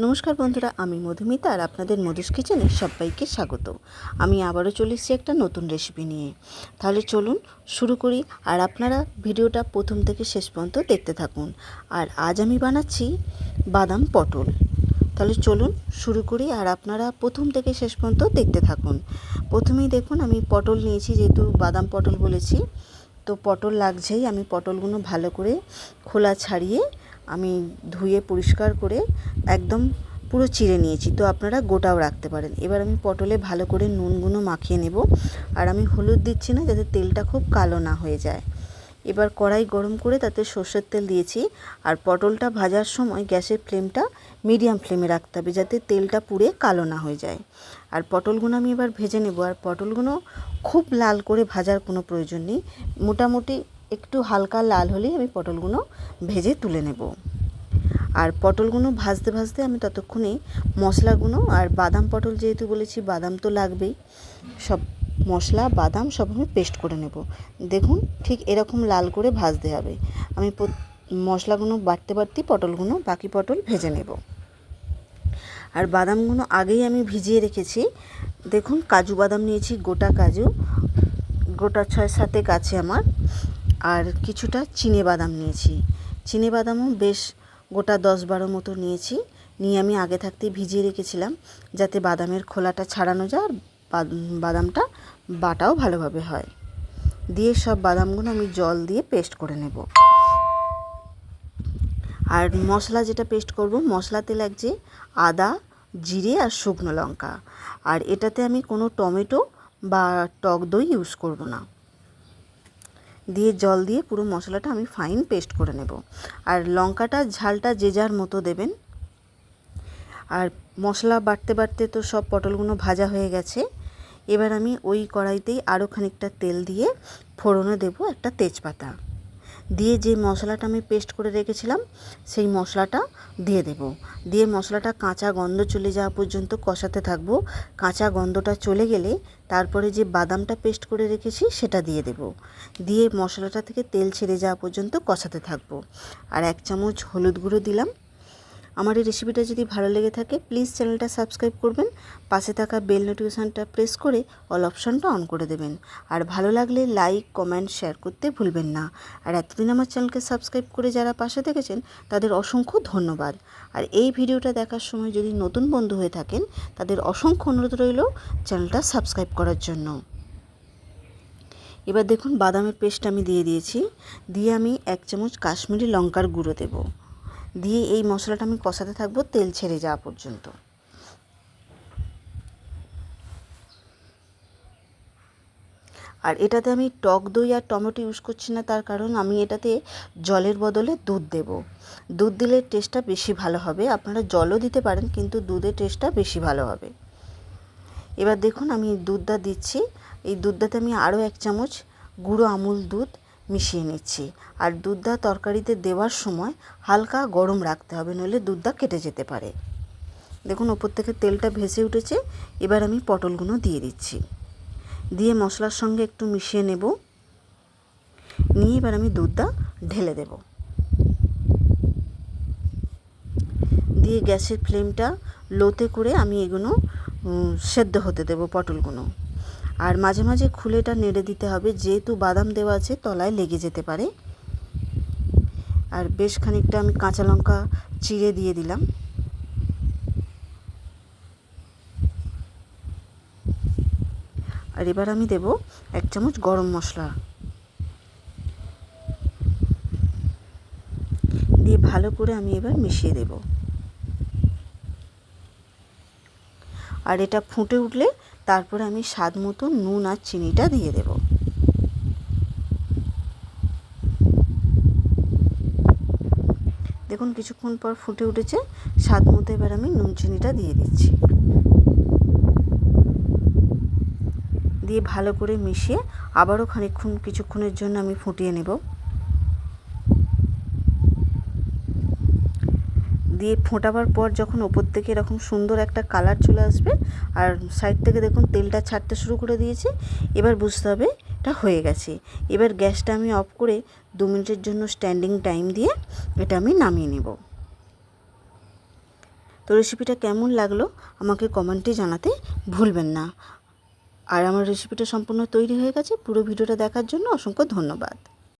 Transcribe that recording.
নমস্কার বন্ধুরা, আমি মধুমিতা আর আপনাদের মধুস কিচেনে সবাইকে স্বাগত। আমি আবারও চলে এসেছি একটা নতুন রেসিপি নিয়ে। তাহলে চলুন শুরু করি আর আপনারা ভিডিওটা প্রথম থেকে শেষ পর্যন্ত দেখতে থাকুন। আর আজ আমি বানাচ্ছি বাদাম পটল। তাহলে চলুন শুরু করি আর আপনারা প্রথম থেকে শেষ পর্যন্ত দেখতে থাকুন। প্রথমেই দেখুন, আমি পটল নিয়েছি, যেহেতু বাদাম পটল বলেছি, তো পটল লাগছেই। আমি পটলগুলো ভালো করে খোলা ছাড়িয়ে আমি ধুয়ে পরিষ্কার করে একদম পুরো চিড়ে নিয়েছি। তো আপনারা গোটাও রাখতে পারেন। এবার আমি পটলে ভালো করে নুনগুলো মাখিয়ে নেব। আর আমি হলুদ দিচ্ছি না, যাতে তেলটা খুব কালো না হয়ে যায়। এবার কড়াই গরম করে তাতে সর্ষের তেল দিয়েছি। আর পটলটা ভাজার সময় গ্যাসের ফ্লেমটা মিডিয়াম ফ্লেমে রাখতে হবে, যাতে তেলটা পুড়ে কালো না হয়ে যায়। আর পটলগুলো আমি এবার ভেজে নেব। আর পটলগুলো খুব লাল করে ভাজার কোনো প্রয়োজন নেই। মোটামুটি একটু হালকা লাল হলেই আমি পটলগুলো ভেজে তুলে নেব। আর পটলগুলো ভাজতে ভাজতে আমি ততক্ষণে মশলাগুলো আর বাদাম পটল যেহেতু বলেছি, বাদাম তো লাগবেই। সব মশলা, বাদাম সব আমি পেস্ট করে নেব। দেখুন ঠিক এরকম লাল করে ভাজতে হবে। আমি মশলাগুলো বাড়তে বাড়তেই পটলগুলো বাকি পটল ভেজে নেব। আর বাদামগুলো আগেই আমি ভিজিয়ে রেখেছি। দেখুন কাজু বাদাম নিয়েছি, গোটা কাজু। গোটা ছয় সাতেক আছে আমার। আর কিছুটা চিনে বাদাম নিয়েছি। চিনে বাদামও বেশ গোটা দশ বারো মতো নিয়েছি। নিয়ে আমি আগে থাকতে ভিজিয়ে রেখেছিলাম যাতে বাদামের খোলাটা ছাড়ানো যায় আর বাদামটা বাটাও ভালোভাবে হয়। দিয়ে সব বাদামগুলো আমি জল দিয়ে পেস্ট করে নেব। আর মশলা যেটা পেস্ট করব, মশলাতে লাগছে আদা, জিরে আর শুকনো লঙ্কা। আর এটাতে আমি কোনো টমেটো বা টক দই ইউজ করব না। দিয়ে জল দিয়ে পুরো মশলাটা আমি ফাইন পেস্ট করে নেব। আর লঙ্কাটা, ঝালটা যে যার মতো দেবেন। আর মশলা বাড়তে বাড়তে তো সব পটলগুলো ভাজা হয়ে গেছে। এবার আমি ওই কড়াইতেই আরও খানিকটা তেল দিয়ে ফোড়নে দেব একটা তেজপাতা। দিয়ে যে মশলাটা আমি পেস্ট করে রেখেছিলাম, সেই মশলাটা দিয়ে দেব। দিয়ে মশলাটা কাঁচা গন্ধ চলে যাওয়া পর্যন্ত কষাতে থাকব। কাঁচা গন্ধটা চলে গেলে তারপরে যে বাদামটা পেস্ট করে রেখেছি, সেটা দিয়ে দেব। দিয়ে মশলাটা থেকে তেল ছেড়ে যাওয়া পর্যন্ত কষাতে থাকব। আর এক চামচ হলুদ গুঁড়ো দিলাম। আমার এই রেসিপিটা যদি ভালো লেগে থাকে প্লিজ চ্যানেলটা সাবস্ক্রাইব করবেন। পাশে থাকা বেল নোটিফিকেশানটা প্রেস করে অল অপশানটা অন করে দেবেন। আর ভালো লাগলে লাইক কমেন্ট শেয়ার করতে ভুলবেন না। আর এতদিন আমার চ্যানেলকে সাবস্ক্রাইব করে যারা পাশে থেকেছেন, তাদের অসংখ্য ধন্যবাদ। আর এই ভিডিওটা দেখার সময় যদি নতুন বন্ধু হয়ে থাকেন, তাদের অসংখ্য অনুরোধ রইল চ্যানেলটা সাবস্ক্রাইব করার জন্য। এবার দেখুন বাদামের পেস্ট আমি দিয়ে দিয়েছি। দিয়ে আমি এক চামচ কাশ্মীরি লঙ্কার গুঁড়ো দেবো। দিয়ে এই মশলাটা আমি কষাতে থাকব, তেল ছেড়ে যাওয়া পর্যন্ত। আর এটাতে আমি টক দই আর টমেটো ইউজ করছি না, তার কারণ আমি এটাতে জলের বদলে দুধ দেব। দুধ দিলে টেস্টটা বেশি ভালো হবে। আপনারা জলও দিতে পারেন, কিন্তু দুধের টেস্টটা বেশি ভালো হবে। এবার দেখুন, আমি দুধটা দিচ্ছি। এই দুধটাতে আমি আরও এক চামচ গুঁড়ো আমুল দুধ মিশিয়ে নিচ্ছি। আর দুধটা তরকারিতে দেওয়ার সময় হালকা গরম রাখতে হবে, নইলে দুধটা কেটে যেতে পারে। দেখুন, ওপর থেকে তেলটা ভেসে উঠেছে, এবার আমি পটলগুলো দিয়ে দিচ্ছি। দিয়ে মশলার সঙ্গে একটু মিশিয়ে নেব। নিয়ে এবার আমি দুধটা ঢেলে দেব। দিয়ে গ্যাসের ফ্লেমটা লোতে করে আমি এগুলো সেদ্ধ হতে দেব পটলগুলো। আর মাঝে মাঝে খুলেটা নেড়ে দিতে হবে, যেহেতু বাদাম দেওয়া আছে, তলায় লেগে যেতে পারে। আর বেশ খানিকটা আমি কাঁচা লঙ্কা চিড়ে দিয়ে দিলাম। আর এবার আমি দেব এক চামচ গরম মশলা। দিয়ে ভালো করে আমি এবার মিশিয়ে দেব। আর এটা ফুটে উঠলে তারপরে আমি স্বাদ মতো নুন আর চিনিটা দিয়ে দেব। দেখুন কিছুক্ষণ পর ফুটে উঠেছে, স্বাদ মতো এবার আমি নুন চিনিটা দিয়ে দিচ্ছি। দিয়ে ভালো করে মিশিয়ে আবারও খানিকক্ষণ, কিছুক্ষণের জন্য আমি ফুটিয়ে নেব। দিয়ে ফোটাবার পর যখন ওপর থেকে এরকম সুন্দর একটা কালার চলে আসবে, আর সাইড থেকে দেখুন তেলটা ছাড়তে শুরু করে দিয়েছে, এবার বুঝতে হবে এটা হয়ে গেছে। এবার গ্যাসটা আমি অফ করে দু মিনিটের জন্য স্ট্যান্ডিং টাইম দিয়ে এটা আমি নামিয়ে নেব। তো রেসিপিটা কেমন লাগল আমাকে কমেন্টে জানাতে ভুলবেন না। আর আমার রেসিপিটা সম্পূর্ণ তৈরি হয়ে গেছে, পুরো ভিডিওটা দেখার জন্য অসংখ্য ধন্যবাদ।